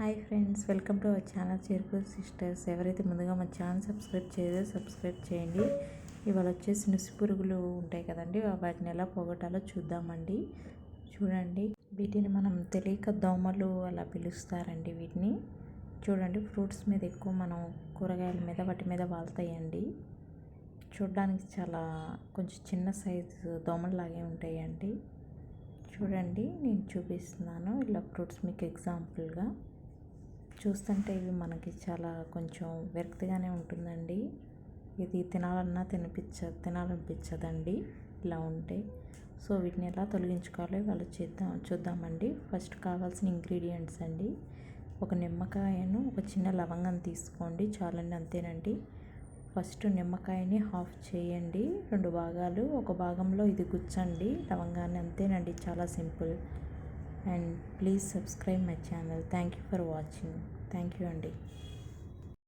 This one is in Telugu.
Hi friends welcome to our channel చేరుకో sisters. ఎవరైతే ముందుగా మా ఛానల్ సబ్స్క్రైబ్ చేయదో సబ్స్క్రైబ్ చేయండి. ఇవాళ వచ్చేసి నుసి పురుగులు ఉంటాయి కదండి వాటిని ఎలా పోగొట్టాలో చూద్దామండి. చూడండి. వీటిని మనం తెలియక దోమలు అలా పిలుస్తారండి వీటిని. చూడండి ఫ్రూట్స్ మీద ఎక్కువ మనం కూరగాయల మీద వాటి మీద వాళ్తాయండి. చూడడానికి చాలా కొంచెం చిన్న సైజు దోమల్లాగే ఉంటాయండి. చూడండి నేను చూపిస్తున్నాను. ఇలా ఫ్రూట్స్ మీకు ఎగ్జాంపుల్గా. చూస్తుంటే ఇవి మనకి చాలా కొంచెం విరక్తిగానే ఉంటుందండి. ఇది తినాలన్నా తినిపించ తినాలనిపించదండి. ఇలా ఉంటే. సో వీటిని ఎలా తొలగించుకోవాలో వాళ్ళు చేద్దాం చూద్దామండి. ఫస్ట్ కావాల్సిన ఇంగ్రీడియంట్స్ అండి. ఒక నిమ్మకాయను ఒక చిన్న లవంగం తీసుకోండి. చాలండి అంతేనండి. ఫస్ట్ నిమ్మకాయని హాఫ్ చేయండి. రెండు భాగాలు. ఒక భాగంలో ఇది గుచ్చండి. లవంగాన్ని అంతేనండి చాలా simple. And please subscribe my channel. Thank you for watching. Thank you అండి.